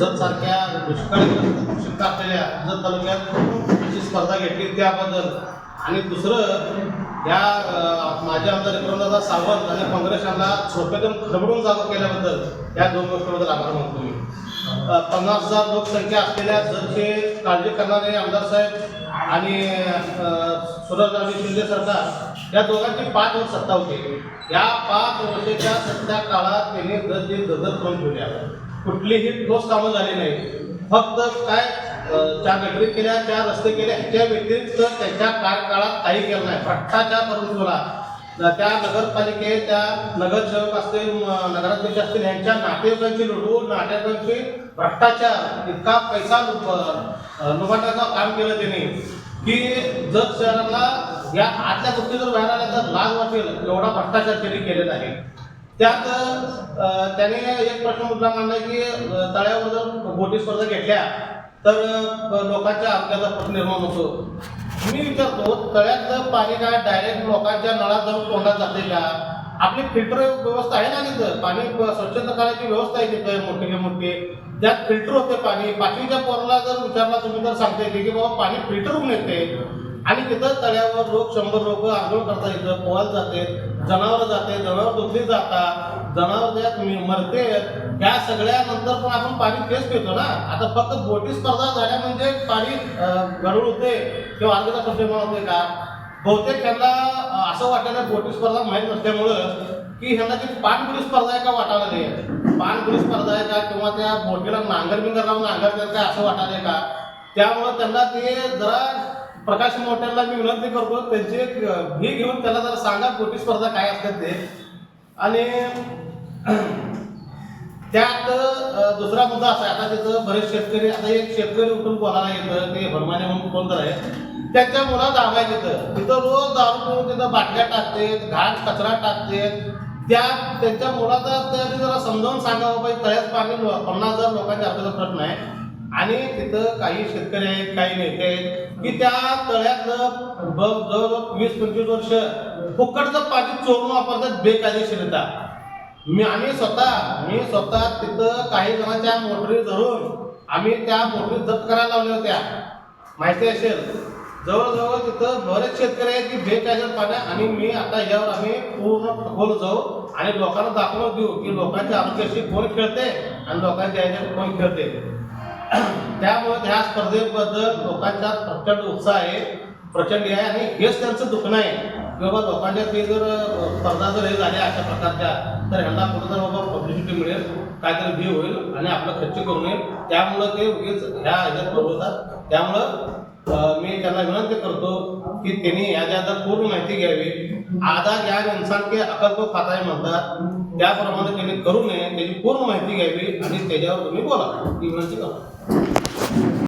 जत सारख्या दुष्काळग्रस्त असलेल्या जत तालुक्यात अशी स्पर्धा घेतली त्याबद्दल आणि दुसरं या माझ्या आमदार विक्रमदादा सावंत आणि काँग्रेसला झोपेतून खडबडून जागा केल्याबद्दल या दोन गोष्टीबद्दल आभार मानतो मी. पन्नास हजार लोकसंख्या असलेल्या जतचे काळजी करणारे आमदार साहेब आणि सुरजरावी शिंदे सरकार या दोघांची पाच वर्ष सत्ता होती. या पाच वर्षाच्या सत्ता काळात त्यांनी जर जे ददर करून ठेवल्या कुठलीही ठोस कामं झाली नाही. फक्त काय त्या गटरी केल्या त्या रस्ते केल्या ह्याच्या व्यतिरिक्त त्यांच्या कार्यकाळात काही केलं नाही. भ्रष्टाचार करून ठेवला. त्या नगरपालिके त्या नगरसेवक असतील नगराध्यक्ष असतील यांच्या नातेवाईकांची लुटू नातेवाईकांची भ्रष्टाचार इतका पैसा लुट- काम केलं त्यांनी की जत शहराला या आतल्या गोष्टी जर बाहेर आल्या तर लाज वाटेल. एवढा भ्रष्टाचार त्यांनी केलेला आहे. त्यात त्याने एक प्रश्न मुद्दा मांडला की तळ्यावर जर बोटी स्पर्धा घेतल्या तर लोकांच्या अपघाताचा प्रश्न निर्माण होतो. मी विचारतो तळ्यातलं पाणी काय डायरेक्ट लोकांच्या नळात जाऊन तोंडात जाते का आपली फिल्टर व्यवस्था आहे ना तिथं पाणी स्वच्छता करायची व्यवस्था आहे तिथं मोठे मोठे. त्यात फिल्टर होते पाणी पाचवीच्या पोराला जर विचारला तुम्ही तर सांगते की बाबा पाणी फिल्टर होऊन येते. आणि तिथं तळ्यावर लोक शंभर लोक आंघोळ करता येतं पोहायला जाते जनावर जाते जनावर दुखली जातात जनावर त्यात मी- मरते या सगळ्यानंतर पण आपण पाणी तेच पितो ना. आता फक्त बोटी स्पर्धा झाल्या म्हणजे पाणी अं, होते किंवा आरोग्याचा प्रश्न होते का? बहुतेक त्यांना असं वाटायला बोटी स्पर्धा माहीत नसल्यामुळं की ह्यांना ती पानपुरी स्पर्धा आहे का वाटायला नाही पानपुरी स्पर्धा आहे का किंवा त्या बोटीला नांगर बिंगर लावून नांगर का असं वाटायला का? त्यामुळं त्यांना ते जरा प्रकाश मोठ्यांना मी विनंती करतो त्यांची एक घेऊन त्याला जरा सांगा बोटी स्पर्धा काय असतात ते. आणि त्यात दुसरा मुद्दा असा आहे आता तिथं बरेच शेतकरी आता एक शेतकरी उठून बोलायला येतं ते भरमाने म्हणून कोण तर आहे. त्यांच्या मुला दाबाय तिथं तिथं रोज दारू पिऊन तिथं बाटल्या टाकते घाण कचरा टाकते त्या त्यांच्या मुलाचा तरी जरा समजावून सांगावं पाहिजे तयाच पाणी पन्नास हजार लोकांच्या अर्जाचा प्रश्न आहे. आणि तिथं काही शेतकरी आहेत काही नेते आहेत की त्या तळ्यातलं जवळजवळ वीस पंचवीस वर्ष फुकटचं पाणी चोरून वापरतात बेकायदेशीरता. मी आम्ही स्वतः मी स्वतः तिथं काही जणांच्या मोटरी धरून आम्ही त्या मोटरी जप्त करायला लावल्या होत्या. माहिती असेल जवळजवळ तिथं बरेच शेतकरी आहेत की बेकायदेशीर पाण्या आणि मी आता यावर आम्ही पूर्ण खोल जाऊ आणि लोकांना दाखवून देऊ की लोकांच्या आरोग्याशी कोण खेळते आणि लोकांच्या याच्यात कोण खेळते. त्यामुळे ह्या स्पर्धेबद्दल लोकांचा प्रचंड उत्साह आहे प्रचंड आहे आणि हेच त्यांचं दुखणं आहे की बाबा लोकांच्या ते जर स्पर्धा जर हे झाल्या अशा प्रकारच्या तर ह्यांना कुठं तर बाबा पब्लिसिटी मिळेल काहीतरी व्ह्यू होईल आणि आपलं खर्च करून येईल त्यामुळं ते उगीच ह्या ह्याच्यात बोलवतात त्यामुळं मी त्यांना विनंती करतो की त्यांनी याच्याबद्दल पूर्ण माहिती घ्यावी. आधा ज्ञान इन्सान के अकल को खाता है म्हणतात. त्याप्रमाणे त्यांनी करू नये त्याची पूर्ण माहिती घ्यावी आणि त्याच्यावर तुम्ही बोला. ही विनंती करा